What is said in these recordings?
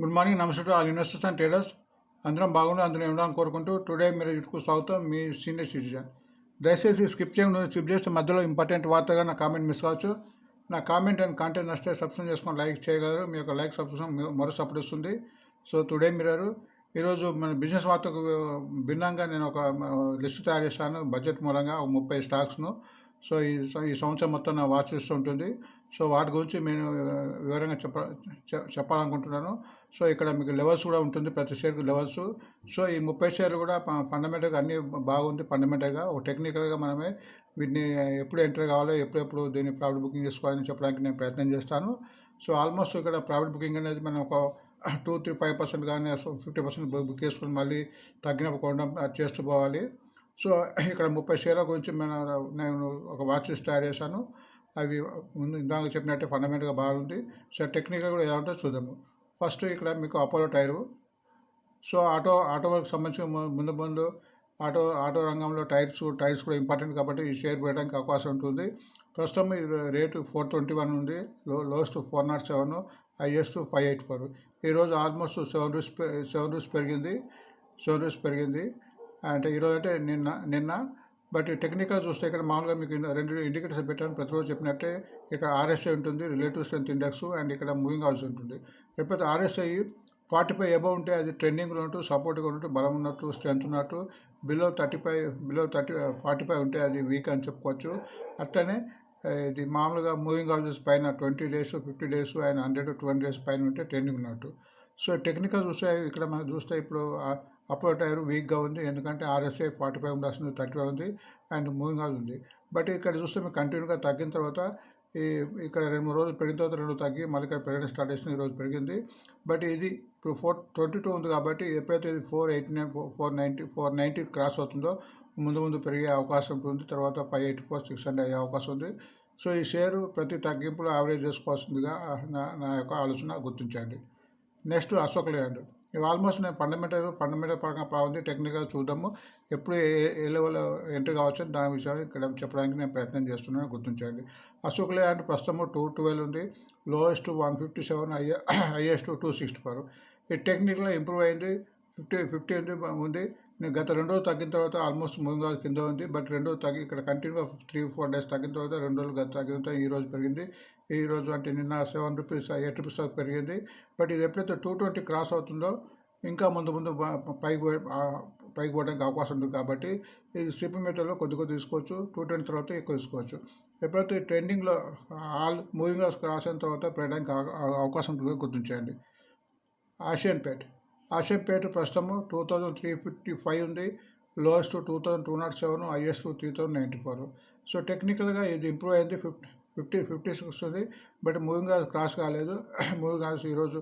Good morning నమస్తే to all investors and traders అందరం బాగుండు అందరం ఉండడానికి కోరుకుంటూ టుడే మీరు ఇటుకు స్వాగతం మీ సీనియర్ సిటిజన్ దయచేసి స్కిప్ చేయడం స్కిప్ చేస్తే మధ్యలో ఇంపార్టెంట్ వార్తగా నా కామెంట్ మిస్ కావచ్చు. నా కామెంట్ అండ్ కంటెంట్ నచ్చితే సబ్స్క్రైబ్ చేసుకొని లైక్ చేయగలరు. మీ యొక్క లైక్ సబ్స్క్రిప్షన్ మరో సపోర్ట్ ఇస్తుంది సో టుడే మీరు ఈరోజు మన బిజినెస్ వార్తకు భిన్నంగా నేను ఒక లిస్ట్ తయారు చేశాను. బడ్జెట్ మూలంగా ఒక ముప్పై స్టాక్స్ను సో ఈ ఈ సంవత్సరం మొత్తం నా వాచ్ లిస్ట్ ఉంటుంది. సో వాటి గురించి నేను వివరంగా చెప్ప చెప్పాలనుకుంటున్నాను. సో ఇక్కడ మీకు లెవెల్స్ కూడా ఉంటుంది ప్రతి షేర్కి లెవెల్స్ సో ఈ ముప్పై షేర్లు కూడా ఫండమెంటల్గా అన్నీ బాగుంది ఫండమెంటల్గా. ఒక టెక్నికల్గా మనమే వీటిని ఎప్పుడు ఎంటర్ కావాలో ఎప్పుడెప్పుడు దీన్ని ప్రాఫిట్ బుకింగ్ చేసుకోవాలని చెప్పడానికి నేను ప్రయత్నం చేస్తాను. సో ఆల్మోస్ట్ ఇక్కడ ప్రాఫిట్ బుకింగ్ అనేది మనం ఒక టూ త్రీ ఫైవ్ పర్సెంట్ కానీ ఫిఫ్టీ పర్సెంట్ బుక్ చేసుకుని మళ్ళీ తగ్గినప్పుడు కొనడం చేస్తూ పోవాలి. సో ఇక్కడ ముప్పై షేర్ల గురించి మన నేను ఒక వాచ్ లిస్ట్ తయారు చేశాను. అవి ముందు ఇందాక చెప్పినట్టే ఫండమెంటల్గా బాగుంది సో టెక్నికల్ కూడా ఎలా ఉంటుందో చూద్దాము. ఫస్ట్ ఇక్కడ మీకు Apollo tyre so auto auto work సంబంధించిన ముందు ముందు ఆటో ఆటో రంగంలో టైర్స్ టైర్స్ కూడా ఇంపార్టెంట్ కాబట్టి ఈ షేర్ పెట్టడానికి అవకాశం ఉంటుంది. ప్రస్తుతం ఈ రేటు ఫోర్ ట్వంటీ వన్ ఉంది. Low lowest four nought seven highest five eight four ఈరోజు ఆల్మోస్ట్ సెవెన్ రూస్ పె- సెవెన్ రూస్ పెరిగింది. సెవెన్ రూస్ పెరిగింది. అంటే ఈరోజు అంటే నిన్న నిన్న బట్ టెక్నికల్ చూస్తే ఇక్కడ మామూలుగా మీకు రెండు ఇండికేటర్స్ పెట్టాను. ప్రతిరోజు చెప్పినట్టే ఇక్కడ ఆర్ఎస్ఐ ఉంటుంది రిలేటివ్ స్ట్రెంత్ ఇండెక్స్ అండ్ ఇక్కడ మూవింగ్ ఆల్స్ ఉంటుంది. లేకపోతే ఆర్ఎస్ఐ ఫార్టీ ఫైవ్ ఎబవ్ ఉంటే అది ట్రెండింగ్లో ఉంటూ సపోర్ట్గా ఉన్నట్టు బలం ఉన్నట్టు స్ట్రెంత్ ఉన్నట్టు below thirty five below thirty forty five ఉంటే అది వీక్ అని చెప్పుకోవచ్చు. అట్లనే ఇది మామూలుగా మూవింగ్ ఆల్జెస్ పైన twenty days fifty days and hundred twenty days పైన ఉంటే ట్రెండింగ్ ఉన్నట్టు. సో టెక్నికల్ చూస్తే ఇక్కడ మనం చూస్తే ఇప్పుడు అపోలో టైర్ వీక్గా ఉంది. ఎందుకంటే ఆర్ఎస్ఐ ఫార్టీ ఫైవ్ ఉండాల్సింది థర్టీ ఫైవ్ ఉంది అండ్ మూవింగ్ అది ఉంది. బట్ ఇక్కడ చూస్తే మేము కంటిన్యూగా తగ్గిన తర్వాత ఈ ఇక్కడ రెండు మూడు రోజులు పెరిగిన తర్వాత రెండు తగ్గి మళ్ళీ ఇక్కడ పెరగడం స్టార్ట్ చేసింది ఈరోజు పెరిగింది. బట్ ఇది ఇప్పుడు ఫోర్ ట్వంటీ టూ ఉంది కాబట్టి ఎప్పుడైతే ఇది four eighty nine four ninety four ninety cross అవుతుందో ముందు ముందు పెరిగే అవకాశం ఉంటుంది. తర్వాత five eighty four six hundred అయ్యే అవకాశం ఉంది. సో ఈ షేరు ప్రతి తగ్గింపులో యావరేజ్ చేసుకోవాల్సిందిగా నా నా యొక్క ఆలోచన గుర్తించండి. నెక్స్ట్ అశోక్ లేండ్ ఇవి ఆల్మోస్ట్ నేను ఫండమెంటల్ ఫండమెంటల్ పరంగా బాగుంది. టెక్నికల్ చూద్దాము. ఎప్పుడు ఏ లెవెల్ ఎంట్రీ కావచ్చు దాని విషయాన్ని ఇక్కడ చెప్పడానికి నేను ప్రయత్నం చేస్తున్నాను. గుర్తించండి. అశోక్ లేండ్ ప్రస్తుతం టూ ట్వెల్వ్ ఉంది. Lowest one fifty seven highest two sixty four. ఈ టెక్నిక్లో ఇంప్రూవ్ అయింది. ఫిఫ్టీ ఫిఫ్టీ ఉంది ఉంది. నేను గత రెండు రోజులు తగ్గిన తర్వాత ఆల్మోస్ట్ మూడు రోజుల కింద ఉంది. బట్ రెండు రోజులు తగ్గి ఇక్కడ కంటిన్యూగా త్రీ ఫోర్ డేస్ తగ్గిన తర్వాత రెండు రోజులు గత తగ్గిన తర్వాత ఈ రోజు పెరిగింది. ఈ రోజు అంటే నిన్న సెవెన్ రూపీస్ ఎయిట్ రూపీస్ దాకా పెరిగింది. బట్ ఇది ఎప్పుడైతే టూ ట్వంటీ క్రాస్ అవుతుందో ఇంకా ముందు ముందు పైకి పైకి పోవడానికి అవకాశం ఉంది కాబట్టి ఇది స్లిప్ మెథడ్లో కొద్ది కొద్ది తీసుకోవచ్చు. టూ ట్వంటీ తర్వాత ఎక్కువ తీసుకోవచ్చు. ఎప్పుడైతే ట్రెండింగ్లో ఆల్ మూవింగ్ క్రాస్ అయిన తర్వాత పెరగడానికి అవకాశం ఉంటుంది గుర్తించండి ఆసియన్ పేట్. ఆసియన్ పేట్ ప్రస్తుతము two thousand three fifty five ఉంది. Lowest two thousand two nought seven highest three thousand ninety four. So టెక్నికల్గా ఇది ఇంప్రూవ్ అయింది ఫిఫ్టీ ఫిఫ్టీ ఫిఫ్టీ వస్తుంది. బట్ మూవింగ్ ఆర్స్ క్రాస్ కాలేదు. మూవింగ్ ఆర్స్ ఈరోజు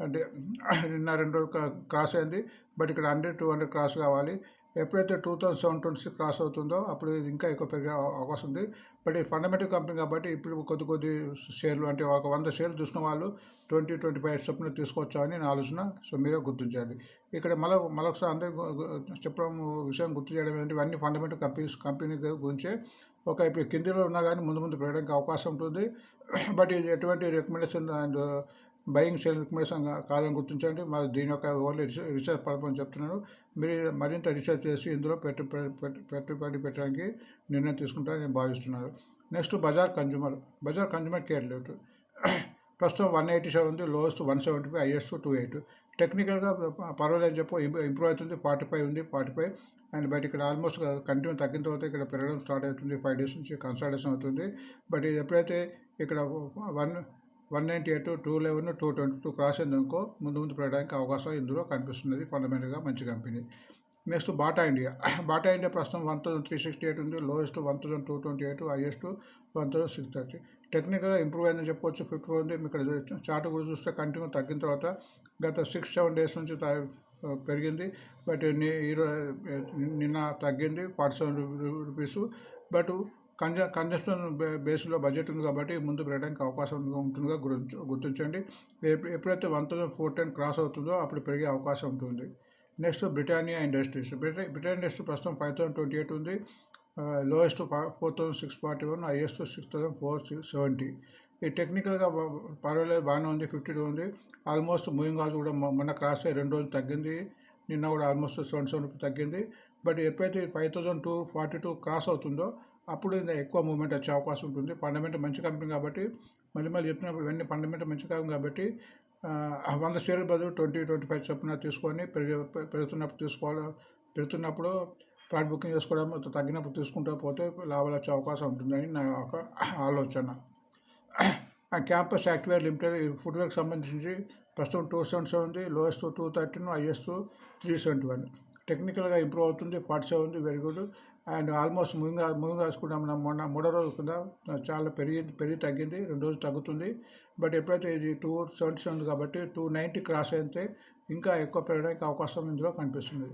అంటే నిన్న రెండు రోజులు క్రాస్ అయింది. బట్ ఇక్కడ హండ్రెడ్ టూ హండ్రెడ్ క్రాస్ కావాలి. ఎప్పుడైతే two thousand seven twenty six cross అవుతుందో అప్పుడు ఇది ఇంకా ఎక్కువ పెరిగే అవకాశం ఉంది. బట్ ఇది ఫండమెంటల్ కంపెనీ కాబట్టి ఇప్పుడు కొద్ది కొద్ది షేర్లు అంటే ఒక వంద షేర్లు చూసిన వాళ్ళు ట్వంటీ ట్వంటీ ఫైవ్ చొప్పున తీసుకొచ్చామని అని నా ఆలోచన. సో మీరే గుర్తించాలి ఇక్కడ మళ్ళీ మరొకసారి అందరి చెప్పడం విషయం గుర్తు చేయడం ఏంటంటే ఇవన్నీ ఫండమెంటల్ కంపెనీస్ కంపెనీ గురించే. ఒక ఇప్పుడు కిందిలో ఉన్నా కానీ ముందు ముందు పెరగడానికి అవకాశం ఉంటుంది. బట్ ఇది ఎటువంటి recommendation and buying sale recommendation కాదని గుర్తించండి. మరి దీని యొక్క ఓన్లీ రీసెర్చ్ పర్పస్ చెప్తున్నాను. మీరు మరింత రీసెర్చ్ చేసి ఇందులో పెట్టు పెట్టుబడి పెట్టడానికి నిర్ణయం తీసుకుంటారని నేను భావిస్తున్నాను. Next Bajaj Consumer Bajaj Consumer Care limit ప్రస్తుతం వన్ ఎయిటీ సెవెన్ ఉంది. Lowest one seventy five highest two eight. టెక్నికల్గా పర్వాలేదు చెప్పు. ఇంప్రూవ్ అవుతుంది. ఫార్టీ ఫైవ్ ఉంది. Forty five. అండ్ బట్ ఇక్కడ ఆల్మోస్ట్ కంటిన్యూ తగ్గిన తర్వాత ఇక్కడ పెరగడం స్టార్ట్ అవుతుంది. ఫైవ్ డేస్ నుంచి కన్సల్టేషన్ అవుతుంది. బట్ ఇది ఎప్పుడైతే ఇక్కడ one one ninety eight two eleven two twenty two cross అయిందనుకో ముందు ముందు పెరగడానికి అవకాశం ఇందులో కనిపిస్తున్నది ఫండమెంటల్గా మంచి company. Next Bata India. Bata India ప్రస్తుతం one thousand three sixty eight ఉంది. Lowest one thousand two twenty eight highest one thousand six thirty. టెక్నికల్గా ఇంప్రూవ్ అయిందని చెప్పవచ్చు ఫిఫ్టీ ఫోర్ ఉంది. ఇక్కడ చార్ట్ కూడా చూస్తే కంటిన్యూ తగ్గిన తర్వాత గత సిక్స్ సెవెన్ డేస్ నుంచి పెరిగింది. బట్ ని- నిన్న తగ్గింది ఫార్టీ సెవెన్ రూపీస్. బట్ కంజ కన్జంప్షన్ బేస్లో బడ్జెట్ ఉంది కాబట్టి ముందు పెరగడానికి అవకాశం ఉంటుందిగా గుర్తించండి. ఎప్పుడైతే one thousand four ten cross అవుతుందో అప్పుడు పెరిగే అవకాశం ఉంటుంది. Next Britannia Industries. బ్రిటా Britannia industry ప్రస్తుతం ఫైవ్ థౌసండ్ ట్వంటీ ఎయిట్ ఉంది. Lowest four thousand six forty one highest six thousand four six seventy. ఈ టెక్నికల్గా పర్వాలేదు బాగానే ఉంది ఫిఫ్టీ టూ ఉంది. ఆల్మోస్ట్ మూవింగ్ ఆల్స్ కూడా మొన్న క్రాస్ అయ్యి రెండు రోజులు తగ్గింది. నిన్న కూడా ఆల్మోస్ట్ సెవెన్ సెవెన్ తగ్గింది. బట్ ఎప్పుడైతే five thousand two forty two cross అవుతుందో అప్పుడు ఇంకా ఎక్కువ మూమెంట్ వచ్చే అవకాశం ఉంటుంది. ఫండమెంటల్ మంచి కంపెనీ కాబట్టి మళ్ళీ మళ్ళీ చెప్పినప్పుడు ఇవన్నీ ఫండమెంటల్ మంచి కంపెనీ కాబట్టి వంద షేర్ల బదులు ట్వంటీ ట్వంటీ ఫైవ్ చొప్పున తీసుకొని పెరిగి పెరుగుతున్నప్పుడు తీసుకోవాలి పెరుగుతున్నప్పుడు ఫ్లాట్ బుకింగ్ చేసుకోవడం తగ్గినప్పుడు తీసుకుంటూ పోతే లాభాలు వచ్చే అవకాశం ఉంటుందని నా ఒక ఆలోచన. ఆ క్యాంపస్ యాక్టివేర్ లిమిటెడ్ ఈ ఫుట్వేర్కి సంబంధించి ప్రస్తుతం టూ సెవెన్ సెవెన్ ఉంది lowest two thirteen highest three seventy one. టెక్నికల్గా ఇంప్రూవ్ అవుతుంది ఫార్టీ సెవెన్ ఉంది వెరీ గుడ్. అండ్ ఆల్మోస్ట్ ముందు ముందు రాసుకున్నాం మొన్న మూడో రోజు కింద చాలా పెరిగింది పెరిగి తగ్గింది రెండు రోజులు తగ్గుతుంది. బట్ ఎప్పుడైతే ఇది టూ సెవెంటీ సెవెన్ ఉంది కాబట్టి టూ నైంటీ క్రాస్ అయితే ఇంకా ఎక్కువ పెరగడానికి అవకాశం ఇందులో కనిపిస్తుంది.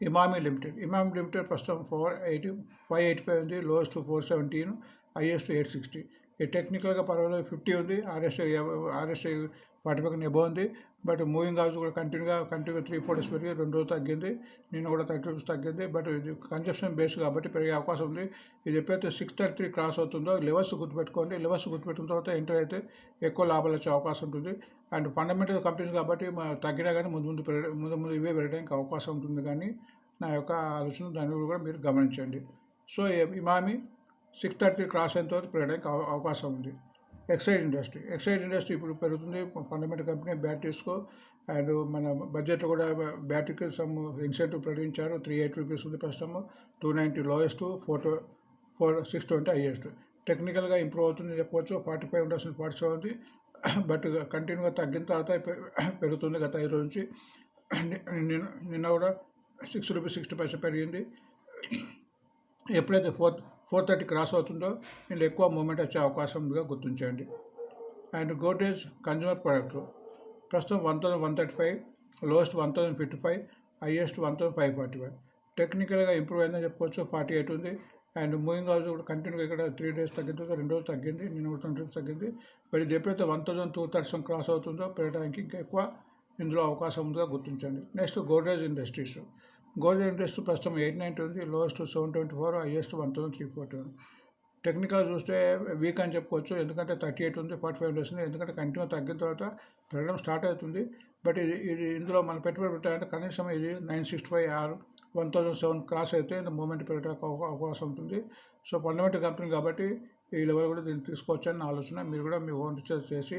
ఇమామి లిమిటెడ్ ఇమామి లిమిటెడ్ ప్రస్తుతం four eighty five eighty five ఉంది lowest four seventeen. Highest eight sixty. ఈ టెక్నికల్గా పర్వాలేదు ఫిఫ్టీ ఉంది RSI RSI forty five above ఉంది బట్ మూవింగ్ అవర్స్ కూడా కంటిన్యూగా కంటిన్యూగా త్రీ ఫోర్ డేస్ పెరిగి రెండు రోజులు తగ్గింది నిన్న కూడా థర్టీ రూపీస్ తగ్గింది బట్ ఇది కన్జప్షన్ బేస్ కాబట్టి పెరిగే అవకాశం ఉంది. ఇది ఎప్పుడైతే సిక్స్ థర్టీ త్రీ క్రాస్ అవుతుందో లెవెల్స్ గుర్తుపెట్టుకోండి లెవెల్స్ గుర్తుపెట్టిన తర్వాత ఎంటర్ అయితే ఎక్కువ లాభాలు వచ్చే అవకాశం ఉంటుంది. అండ్ ఫండమెంటల్ కంపెనీస్ కాబట్టి తగ్గినా కానీ ముందు ముందు ముందు ముందు ఇవే పెరగడానికి అవకాశం ఉంటుంది. కానీ నా యొక్క ఆలోచన దాన్ని కూడా మీరు గమనించండి. So Emami six thirty cross అయిన తర్వాత పెరగడానికి అవకాశం ఉంది. ఎక్సైజ్ ఇండస్ట్రీ ఎక్సైజ్ ఇండస్ట్రీ ఇప్పుడు పెరుగుతుంది. ఫండమెంటల్ కంపెనీ బ్యాటరీస్కో అండ్ మన బడ్జెట్లో కూడా బ్యాటరీకి సమ్ ఇన్సెంటివ్ ప్రకటించారు. త్రీ ఎయిట్ రూపీస్ ఉంది ప్రస్తుతం. Two ninety lowest four four six twenty highest. టెక్నికల్గా ఇంప్రూవ్ అవుతుంది చెప్పవచ్చు. ఫార్టీ ఫైవ్ ఉండాల్సిన ఫార్టీ సెవెన్ ఉంది. బట్ కంటిన్యూగా తగ్గిన తర్వాత పెరుగుతుంది గత ఐదు నుంచి. నిన్న కూడా సిక్స్ రూపీస్ సిక్స్టీ పైసా పెరిగింది. ఎప్పుడైతే ఫోర్త్ ఫోర్ థర్టీ క్రాస్ అవుతుందో వీళ్ళు ఎక్కువ మూమెంట్ వచ్చే అవకాశం ఉందిగా గుర్తించండి అండ్ గోడ్రేజ్ కన్జ్యూమర్ ప్రొడక్ట్. ప్రస్తుతం one thousand one thirty five lowest one thousand fifty five highest one thousand five forty one. టెక్నికల్గా ఇంప్రూవ్ అయిందని చెప్పుకోవచ్చు ఫార్టీ ఎయిట్ ఉంది. అండ్ మూవింగ్ హౌస్ కూడా కంటిన్యూగా ఇక్కడ త్రీ డేస్ తగ్గింది రెండు రోజులు తగ్గింది నేను కూడా ట్వంటీ తగ్గింది. మరి ఎప్పుడైతే one thousand two thirty cross అవుతుందో పెరగడానికి ఇంకా ఎక్కువ ఇందులో అవకాశం ఉందిగా గుర్తించండి next Godrej Industries. Gold interest ప్రస్తుతం ఎయిట్ నైన్ ఉంది lowest seven twenty four highest one thousand three forty one technical చూస్తే వీక్ అని చెప్పుకోవచ్చు ఎందుకంటే థర్టీ ఎయిట్ ఉంది ఫార్టీ ఫైవ్ వస్తుంది ఎందుకంటే కంటిన్యూ తగ్గిన తర్వాత పెరగడం స్టార్ట్ అవుతుంది. బట్ ఇది ఇది ఇందులో మనం పెట్టుబడి పెట్టాలంటే కనీసం ఇది nine sixty five or one thousand seven cross అయితే ఇంత మూమెంట్ పెరగడానికి అవకాశం ఉంటుంది. సో ఫండమెంటల్ కంపెనీ కాబట్టి ఈ లెవెల్ కూడా దీన్ని తీసుకోవచ్చని అని ఆలోచన. మీరు కూడా మీ ఓన్ రీసెర్చ్ చేసి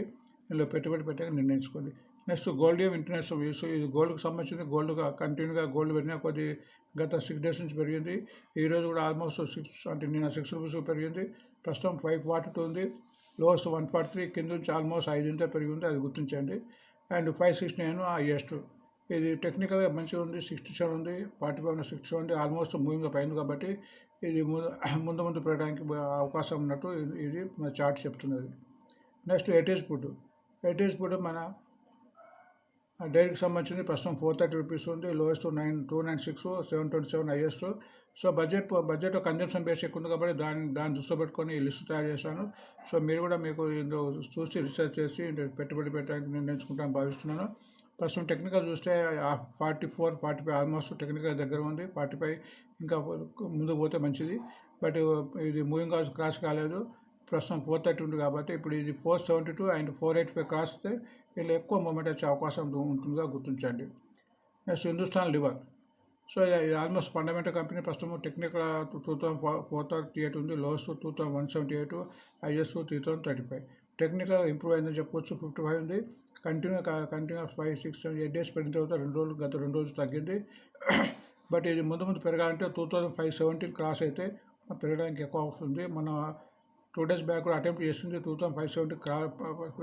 ఇందులో పెట్టుబడి పెట్టాక నిర్ణయించుకోండి. Next Goldiam International views. ఇది గోల్డ్కి సంబంధించింది గోల్డ్ కంటిన్యూగా గోల్డ్ పెరిగినా కొద్ది గత సిక్స్ డేస్ నుంచి పెరిగింది. ఈరోజు కూడా ఆల్మోస్ట్ సిక్స్ అంటే నిన్న సిక్స్ రూపీస్ పెరిగింది. ప్రస్తుతం ఫైవ్ ఫార్టీ టూ ఉంది. లోవెస్ట్ వన్ ఫార్టీ త్రీ కింద నుంచి ఆల్మోస్ట్ ఐదు ఇంత పెరిగింది. అది గుర్తించండి. And five six nine highest ఇది టెక్నికల్గా మంచిగా ఉంది. సిక్స్టీ సెవెన్ ఉంది. ఫార్టీ ఫైవ్ సిక్స్టీ ఉంది. ఆల్మోస్ట్ మూవింగ్ పైన కాబట్టి ఇది ముందు ముందు పెరగడానికి అవకాశం ఉన్నట్టు ఇది- ఇది మన చార్ట్ చెప్తున్నది. Next Heritage Food. Heritage Food మన డైరీకి సంబంధించింది ప్రస్తుతం ఫోర్ థర్టీ రూపీస్ ఉంది lowest nine two nine six seven twenty seven highest. So budget budget consumption base ఎక్కువ ఉంది కాబట్టి దాన్ని దాన్ని దృష్టిలో పెట్టుకొని ఈ లిస్ట్ తయారు చేశాను. సో మీరు కూడా మీకు ఇందులో చూసి రీసెర్చ్ చేసి పెట్టుబడి పెట్టడానికి నిర్ణయించుకుంటాను భావిస్తున్నాను. ప్రస్తుతం టెక్నికల్ చూస్తే forty four forty five almost technical దగ్గర ఉంది. ఫార్టీ ఫైవ్ ఇంకా ముందుకు పోతే మంచిది. బట్ ఇది మూవింగ్ కాల్స్ క్రాస్ కాలేదు. ప్రస్తుతం ఫోర్ థర్టీ ఉంది కాబట్టి ఇప్పుడు ఇది four seventy two and four eight five cross వీళ్ళు ఎక్కువ మూమెంట్ వచ్చే అవకాశం ఉంటుందిగా గుర్తించండి. Next Hindustan Lever. సో ఇది ఆల్మోస్ట్ ఫండమెంటల్ కంపెనీ ప్రస్తుతం technical two thousand four four thirty eight ఉంది. Lowest two thousand one seventy eight highest three thousand thirty five technical improve అయిందని చెప్పొచ్చు ఫిఫ్టీ ఫైవ్ ఉంది continue continue five six eight days పెరిగిన తర్వాత రెండు రోజులు గత రెండు రోజులు తగ్గింది. బట్ ఇది ముందు ముందు పెరగాలంటే two thousand five seventeen cross అయితే పెరగడానికి ఎక్కువ అవుతుంది మన టూ డేస్ బ్యాక్ కూడా అటెంప్ట్ చేసింది. టూ థౌసండ్ ఫైవ్ సెవెంటీ క్రా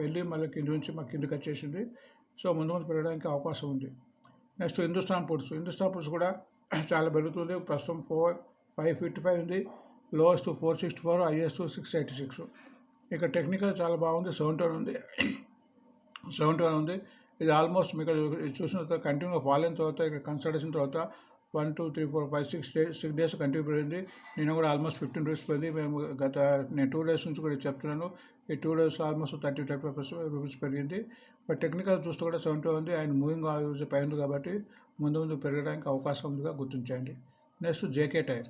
వెళ్ళి మళ్ళీ కింది నుంచి మా కిందికి వచ్చేసింది. సో ముందు ముందు పెరగడానికి అవకాశం ఉంది. Next Hindustan Foods. Hindustan Foods కూడా చాలా పెరుగుతుంది. ప్రస్తుతం ఫోర్ ఫైవ్ ఫిఫ్టీ ఫైవ్ ఉంది. Lowest four sixty four highest six eighty six. ఇక టెక్నికల్ చాలా బాగుంది. సెవెన్ టోన్ ఉంది. సెవెన్ టోన్ ఉంది. ఇది ఆల్మోస్ట్ మీకు చూసిన తర్వాత కంటిన్యూగా ఫాలో అయిన తర్వాత ఇక్కడ కన్సల్టేషన్ తర్వాత one two three four five six days six days continue పెరిగింది. నేను కూడా ఆల్మోస్ట్ ఫిఫ్టీన్ రూపీస్ పోయింది. మేము గత నేను టూ డేస్ నుంచి కూడా చెప్తున్నాను. ఈ two days almost thirty thirty five rupees పెరిగింది. బట్ టెక్నికల్ చూస్తే కూడా సెవెంటీ ఉంది. అండ్ మూవింగ్ పై ఉంది కాబట్టి ముందు ముందు పెరగడానికి అవకాశం ఉందిగా గుర్తించండి. Next JK tyre.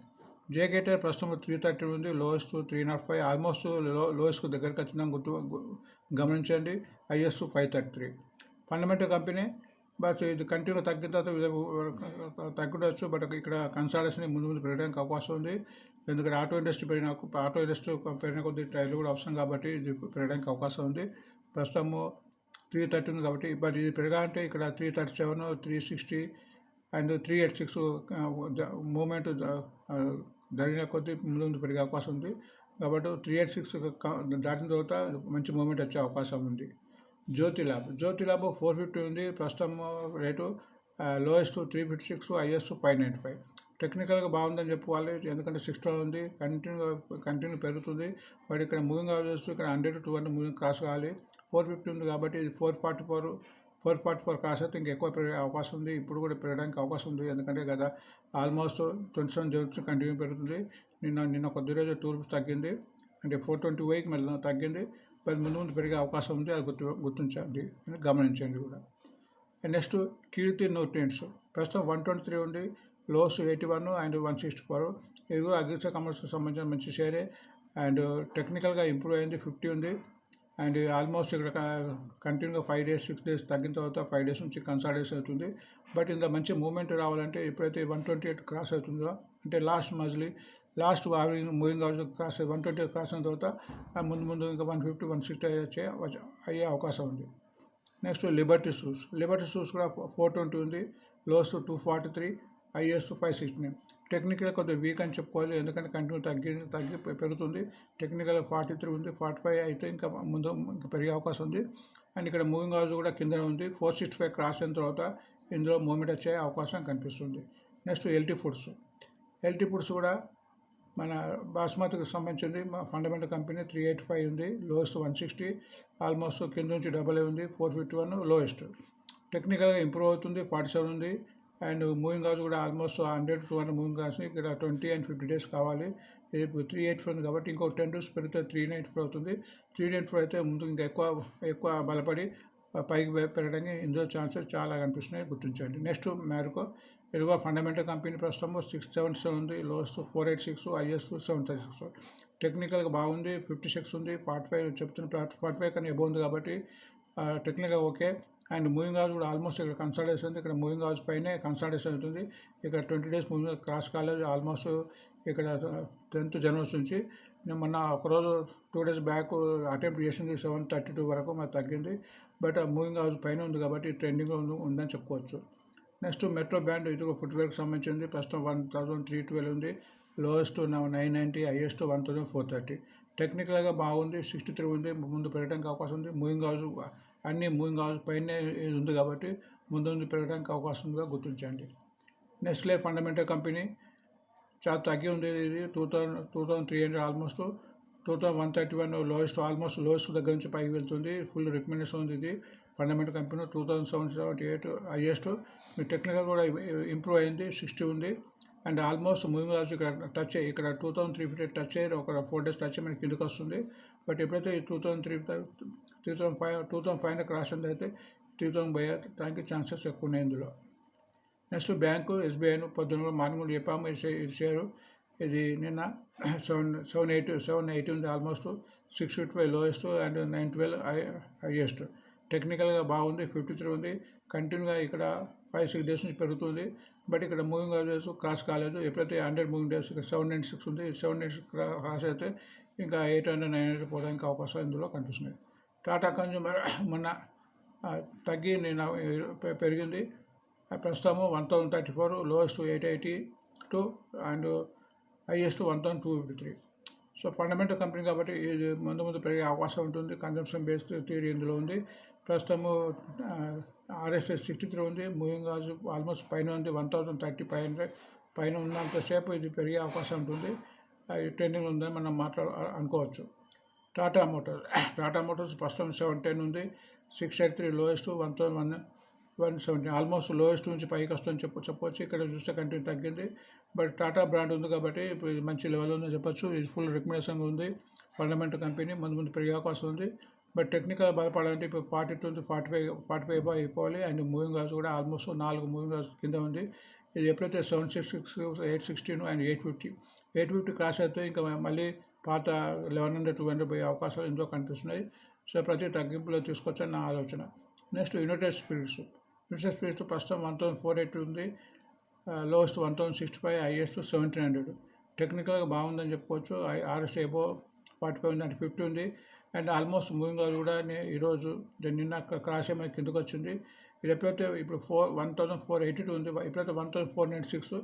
జేకేటర్ ప్రస్తుతం త్రీ థర్టీ ఉంది. Lowest three nought five. ఆల్మోస్ట్లో లోయెస్ట్కు దగ్గరికి వచ్చిందని గుర్తు గమనించండి. I S five thirty three. Fundamental company but ఇది కంటిన్యూ తగ్గిన తర్వాత తగ్గడవచ్చు బట్ ఇక్కడ కన్సల్టేషన్ ముందు ముందు పెరగడానికి అవకాశం ఉంది. ఎందుకంటే ఆటో ఇండస్ట్రీ పెరిగిన ఆటో ఇండస్ట్రీ పెరిగిన కొద్ది టైర్లు కూడా అవసరం కాబట్టి ఇది పెరగడానికి అవకాశం ఉంది. ప్రస్తుతము త్రీ థర్టీ ఉంది కాబట్టి బట్ ఇది పెరగాలంటే ఇక్కడ three thirty seven three sixty and three eight six moment జరిగిన కొద్దీ ముందు ముందు పెరిగే అవకాశం ఉంది. కాబట్టి త్రీ ఎయిట్ సిక్స్ దాటిన తర్వాత మంచి మూమెంట్ వచ్చే అవకాశం ఉంది. Jyothy lab Jyothy lab four fifty ఉంది. ప్రస్తుతం rate lowest three fifty six highest five ninety five టెక్నికల్గా బాగుందని చెప్పుకోవాలి ఎందుకంటే సిక్స్లో ఉంది. కంటిన్యూ కంటిన్యూ పెరుగుతుంది. బట్ ఇక్కడ మూవింగ్ అవర్స్ ఇక్కడ hundred two hundred moving cross కావాలి. ఫోర్ ఫిఫ్టీ ఉంది కాబట్టి ఇది four forty four four forty four cross అయితే ఇంకా ఎక్కువ పెరిగే అవకాశం ఉంది. ఇప్పుడు కూడా పెరగడానికి అవకాశం ఉంది. ఎందుకంటే గత ఆల్మోస్ట్ ట్వంటీ సెవెన్ జరుగుతూ కంటిన్యూ పెరుగుతుంది. నిన్న నిన్న కొద్ది రోజు టూ రూపీస్ తగ్గింది. అంటే ఫోర్ ట్వంటీ వైకి మళ్ళీ తగ్గింది. పది ముందు ముందు పెరిగే అవకాశం ఉంది అది గుర్తు గుర్తించండి. గమనించండి కూడా. నెక్స్ట్ కీర్తి న్యూట్రియంట్స్ ప్రస్తుతం వన్ ట్వంటీ త్రీ ఉంది lowest eighty one and one sixty four ఇది కూడా అగ్రికల్చర్ కమర్స్కి సంబంధించిన మంచి షేరే అండ్ టెక్నికల్గా ఇంప్రూవ్ అయింది ఫిఫ్టీ ఉంది అండ్ ఆల్మోస్ట్ ఇక్కడ కంటిన్యూగా ఫైవ్ డేస్ సిక్స్ డేస్ తగ్గిన తర్వాత ఫైవ్ డేస్ నుంచి కన్సాలిడేషన్ అవుతుంది. బట్ ఇంత మంచి మూమెంట్ రావాలంటే ఎప్పుడైతే వన్ ట్వంటీ ఎయిట్ క్రాస్ అవుతుందో అంటే లాస్ట్ మజిలీ లాస్ట్ ఆవిడ moving averages cross one twenty cross అయిన తర్వాత ముందు ముందు ఇంకా వన్ ఫిఫ్టీ వన్ సిక్స్టీ వచ్చే అయ్యే అవకాశం ఉంది. Next liberty shoes liberty shoes కూడా ఫోర్ ట్వంటీ ఉంది. Lows two forty three is five sixty technical కొద్దిగా వీక్ అని చెప్పుకోవాలి. ఎందుకంటే కంటిన్యూ తగ్గి తగ్గి పెరుగుతుంది. టెక్నికల్ ఫార్టీ త్రీ ఉంది. ఫార్టీ ఫైవ్ అయితే ఇంకా ముందు ఇంకా పెరిగే అవకాశం ఉంది. అండ్ ఇక్కడ మూవింగ్ అవర్స్ కూడా కింద ఉంది. ఫోర్ సిక్స్టీ ఫైవ్ క్రాస్ అయిన తర్వాత ఇందులో మూమెంట్ వచ్చే అవకాశం కనిపిస్తుంది. Next LT foods LT foods కూడా మన బాస్మతికి సంబంధించింది మా fundamental company three eight five ఉంది లోయెస్ట్ వన్ సిక్స్టీ ఆల్మోస్ట్ కింద నుంచి డబల్ ఉంది ఫోర్ ఫిఫ్టీ వన్ లోయెస్ట్. టెక్నికల్గా ఇంప్రూవ్ అవుతుంది ఫార్టీ సెవెన్ ఉంది అండ్ మూవింగ్ కాల్స్ కూడా almost hundred two hundred moving calls ఇక్కడ ట్వంటీ అండ్ ఫిఫ్టీ డేస్ కావాలి. ఇది త్రీ ఎయిట్ ఫోర్ ఉంది కాబట్టి ఇంకో టెన్ డేస్ పెరిగితే త్రీ నైన్ ఫోర్ అవుతుంది. త్రీ నైన్ ఫోర్ అయితే ముందు ఇంకా ఎక్కువ ఎక్కువ బలపడి పైకి పెరగడానికి ఇందులో ఛాన్సెస్ చాలా కనిపిస్తున్నాయి గుర్తించండి నెక్స్ట్ మేరకు ఇది ఫండమెంటల్ కంపెనీ ప్రస్తుతం సిక్స్ సెవెన్ సెవెన్ ఉంది. Lowest four eight six is seven thirty six. టెక్నికల్గా బాగుంది ఫిఫ్టీ సిక్స్ ఉంది. ఫార్టీ ఫైవ్ చెప్తున్న ఫార్టీ ఫైవ్ కన్నా ఎబో ఉంది కాబట్టి టెక్నికల్గా ఓకే. అండ్ మూవింగ్ హౌస్ కూడా ఆల్మోస్ట్ ఇక్కడ కన్సల్టేషన్ ఉంది. ఇక్కడ మూవింగ్ హౌస్ పైనే కన్సల్టేషన్ ఉంటుంది ఇక్కడ ట్వంటీ డేస్ మూవింగ్ క్రాస్ కాలేదు ఆల్మోస్ట్ ఇక్కడ టెన్త్ జనవరి నుంచి. నేను మొన్న ఒకరోజు టూ డేస్ బ్యాక్ అటెంప్ట్ చేసింది సెవెన్ థర్టీ టూ వరకు మాకు తగ్గింది. బట్ మూవింగ్ హౌస్ పైన ఉంది కాబట్టి ట్రెండింగ్లో ఉందని చెప్పుకోవచ్చు. నెక్స్ట్ మెట్రో బ్యాండ్ ఇది ఒక ఫుట్వేర్కి సంబంధించింది. ప్రస్తుతం వన్ థౌసండ్ త్రీ ట్వెల్వ్ ఉంది. Lowest nine ninety highest one thousand four thirty. టెక్నికల్గా బాగుంది. సిక్స్టీ త్రీ ఉంది. ముందు పెరగడానికి అవకాశం ఉంది. మూవింగ్ హౌస్ అన్ని మూవింగ్ హౌస్ పైన ఇది ఉంది కాబట్టి ముందు ముందు పెరగడానికి అవకాశం ఉందిగా గుర్తించండి. నెస్లే ఫండమెంటల్ కంపెనీ చాలా తగ్గి ఉంది ఇది. Two thousand two thousand three hundred almost. Two thousand one thirty one lowest almost lowest దగ్గర నుంచి పైకి వెళ్తుంది. ఫుల్ రికమెండేషన్ ఉంది ఇది. Fundamental company two thousand seven seventy eight highest మీ టెక్నికల్ కూడా ఇంప్రూవ్ అయింది సిక్స్టీ ఉంది. అండ్ ఆల్మోస్ట్ మూవింగ్ అవర్స్ ఇక్కడ టచ్ అయ్యి ఇక్కడ two thousand three fifty touch అయ్యి ఒక ఫోర్ డేస్ టచ్ అయ్యి మనకి కిందకి వస్తుంది. బట్ ఎప్పుడైతే two thousand three three thousand five two thousand five hundred cross ఉంది అయితే త్రీ థౌసండ్ బై దానికి ఛాన్సెస్ ఎక్కువ ఉన్నాయి ఇందులో. నెక్స్ట్ బ్యాంకు ఎస్బీఐ పొద్దున్న మార్నింగ్ చెప్పాము ఇది ఇది షేరు. ఇది నిన్న seven seven eight seven eighty ఉంది almost six fifty five lowest and nine twelve highest టెక్నికల్గా బాగుంది ఫిఫ్టీ త్రీ ఉంది. కంటిన్యూగా ఇక్కడ ఫైవ్ సిక్స్ డేస్ నుంచి పెరుగుతుంది. బట్ ఇక్కడ మూవింగ్ అవర్స్ క్రాస్ కాలేదు. ఎప్పుడైతే హండ్రెడ్ మూవింగ్ డేస్ ఇక్కడ సెవెన్ నైన్ సిక్స్ ఉంది. సెవెన్ నైన్ సిక్స్ క్రాస్ అయితే ఇంకా ఎయిట్ హండ్రెడ్ నైన్ హండ్రెడ్ పోవడానికి అవకాశం ఇందులో కనిపిస్తున్నాయి టాటా కన్జ్యూమర్ మొన్న తగ్గి నేను పెరిగింది. ఆ ప్రస్తుతము one thousand thirty four lowest eight eighty two and highest one thousand two fifty three. So fundamental company కాబట్టి ఇది ముందు ముందు పెరిగే అవకాశం ఉంటుంది. కన్జంప్షన్ బేస్డ్ థియరీ ఇందులో ఉంది. ప్రస్తుతము ఆర్ఎస్ఎస్ సిక్స్టీ త్రీ ఉంది. మూవింగ్ ఆజ్ ఆల్మోస్ట్ పైన ఉంది. One thousand thirty five hundred. పైన ఉన్నంతసేపు ఇది పెరిగే అవకాశం ఉంటుంది. అది ట్రెండింగ్ ఉందని మనం మాట్లాడ అనుకోవచ్చు. టాటా మోటార్స్. టాటా మోటార్స్ ప్రస్తుతం సెవెన్ టెన్ ఉంది. Six eight three lowest one thousand one one seventy almost lowest నుంచి పైకి వస్తుందని చెప్పు చెప్పొచ్చు. ఇక్కడ చూస్తే కంటిన్యూ తగ్గింది. బట్ టాటా బ్రాండ్ ఉంది కాబట్టి ఇప్పుడు ఇది మంచి లెవెల్ ఉందని చెప్పొచ్చు. ఇది ఫుల్ రికమెండేషన్ ఉంది. ఫండమెంటల్ కంపెనీ ముందు ముందు పెరిగే అవకాశం ఉంది. బట్ టెక్నికల్ బలపడాలంటే ఇప్పుడు forty two forty five forty five అయిపోవాలి. అండ్ మూవింగ్ అవర్స్ కూడా ఆల్మోస్ట్ నాలుగు మూవింగ్ అవర్స్ కింద ఉంది. ఇది ఎప్పుడైతే seven six six eight sixteen and eight fifty eight fifty cross అయితే ఇంకా మళ్ళీ పాత లెవెన్ హండ్రెడ్ టూ హండ్రెడ్ పోయే అవకాశాలు ఎంతో కనిపిస్తున్నాయి. సో ప్రతి తగ్గింపులో తీసుకొచ్చని నా ఆలోచన. Next United Spirits. United Spirits ప్రస్తుతం వన్ థౌసండ్ ఫోర్ ఎయిటీ ఉంది. Lowest one thousand sixty five highest seventeen hundred టెక్నికల్గా బాగుందని చెప్పుకోవచ్చు. ఆర్ఎస్ ఏబో ఫార్టీ ఫైవ్ ఉంది అంటే ఫిఫ్టీ ఉంది. అండ్ ఆల్మోస్ట్ మూవింగ్ అది కూడా ఈరోజు నిన్న క్రాష్ ఏమైనా కిందకు వచ్చింది. ఇది ఎప్పుడైతే ఇప్పుడు four one thousand four eighty two ఉంది. ఎప్పుడైతే one thousand four ninety six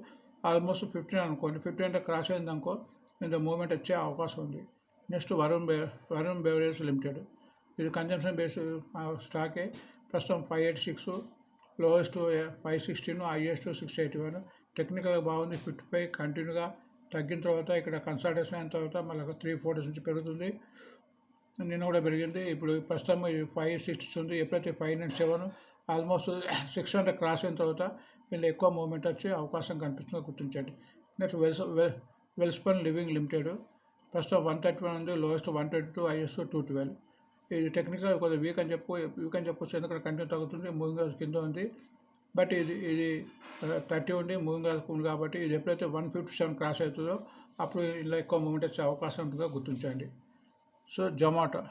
almost fifteen అనుకోండి. ఫిఫ్టీన్ అంటే క్రాష్ అయింది అనుకో ఇంత మూవ్మెంట్ వచ్చే అవకాశం ఉంది. నెక్స్ట్ వరుణ్ బే వరుణ్ బెవరేజ్ లిమిటెడ్ ఇది కన్జంప్షన్ బేస్ స్టాకే ప్రస్తుతం five eight six lowest five sixteen highest six eighty one టెక్నికల్గా బాగుంది ఫిఫ్టీ ఫైవ్ కంటిన్యూగా తగ్గిన తర్వాత ఇక్కడ కన్సల్టేషన్ అయిన తర్వాత మళ్ళీ ఒక త్రీ ఫోర్ డేస్ నుంచి పెరుగుతుంది. నిన్న కూడా పెరిగింది. ఇప్పుడు ప్రస్తుతం ఫైవ్ సిక్స్ ఉంది. ఎప్పుడైతే five nine seven almost six hundred cross అయిన తర్వాత వీళ్ళు ఎక్కువ మూమెంట్ వచ్చే అవకాశం కనిపిస్తుందో గుర్తించండి. నెక్స్ట్ వెల్స్ వెల్స్పన్ లివింగ్ లిమిటెడ్. ప్రస్తుతం వన్ థర్టీ వన్ ఉంది. Lowest one twenty two highest two twelve ఇది టెక్నికల్ కొద్దిగా వీక్ అని చెప్పు వీక్ అని చెప్పొచ్చు. ఎందుకంటే కంటిన్యూ తగ్గుతుంది మూవింగ్ అవర్స్ కింద ఉంది. బట్ ఇది ఇది థర్టీ ఉండి మూవింగ్ అవర్స్ ఉంది కాబట్టి ఇది ఎప్పుడైతే వన్ ఫిఫ్టీ సెవెన్ క్రాస్ అవుతుందో అప్పుడు ఇలా ఎక్కువ మూమెంట్ వచ్చే అవకాశం ఉంటుందో గుర్తించండి. సో జొమాటో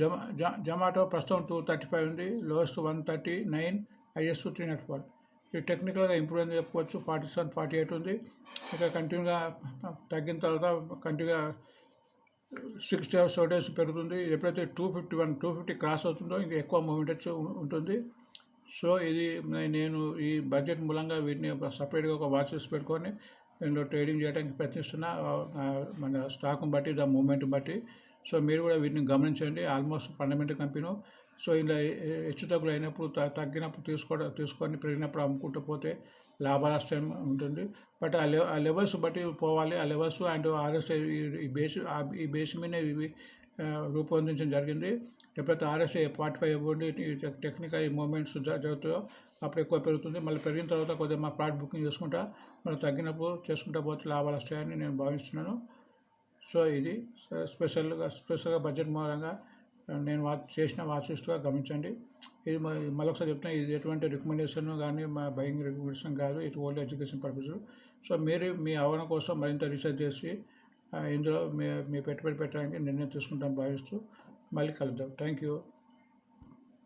జొమా జొమాటో ప్రస్తుతం టూ థర్టీ ఫైవ్ ఉంది lowest one thirty nine highest three not four ఇది టెక్నికల్గా ఇంప్రూవ్ అని చెప్పుకోవచ్చు. ఫార్టీ సెవెన్ ఫార్టీ ఎయిట్ ఉంది. ఇక కంటిన్యూగా తగ్గిన తర్వాత కంటిన్యూగా సిక్స్టీ అవర్స్ డేస్ పెరుగుతుంది. ఎప్పుడైతే two fifty one two fifty cross అవుతుందో ఇంకా ఎక్కువ మూమెంట్ వచ్చి ఉంటుంది. సో ఇది నేను ఈ బడ్జెట్ మూలంగా వీటిని సపరేట్గా ఒక వాచెస్ పెట్టుకొని నేను ట్రేడింగ్ చేయడానికి ప్రయత్నిస్తున్నా. మన స్టాక్ని బట్టి దా మూమెంట్ బట్టి. సో మీరు కూడా వీటిని గమనించండి. ఆల్మోస్ట్ ఫండమెంటల్ కంపెనీ సో ఇలా హెచ్చు తగ్గులు అయినప్పుడు త- తగ్గినప్పుడు తీసుకోవడం తీసుకొని పెరిగినప్పుడు అమ్ముకుంటూ పోతే లాభనష్టం ఉంటుంది. బట్ ఆ లె ఆ లెవెల్స్ బట్టి పోవాలి. ఆ లెవెల్స్ అండ్ ఆర్ఎస్ఐ ఈ బేస్ ఈ బేస్ మీద ఇవి రూపొందించడం జరిగింది. ఎప్పుడైతే ఆర్ఎస్ఐ ఫార్టీ ఫైవ్ ఇవ్వండి టెక్నికల్ మూమెంట్స్ జరుగుతాయో అప్పుడు ఎక్కువ పెరుగుతుంది. మళ్ళీ పెరిగిన తర్వాత కొద్దిగా మా ప్లాట్ బుకింగ్ చేసుకుంటా మళ్ళీ తగ్గినప్పుడు చేసుకుంటా పోతే లాభాలు వస్తాయని నేను భావిస్తున్నాను. సో ఇది స్పెషల్గా స్పెషల్గా బడ్జెట్ మూలంగా నేను వా చేసిన వాచిస్తుగా గమనించండి. ఇది మళ్ళొకసారి మరొకసారి చెప్తున్నా ఇది ఎటువంటి రికమెండేషన్ కానీ మా బయింగ్ రికమెండేషన్ కాదు. ఇది ఓన్లీ ఎడ్యుకేషన్ పర్పస్ సో మీరు మీ అవగాహన కోసం మరింత రీసెర్చ్ చేసి ఇందులో మీ మీ పెట్టుబడి పెట్టడానికి నిర్ణయం తీసుకుంటాను భావిస్తూ మళ్ళీ కలుద్దాం. Thank you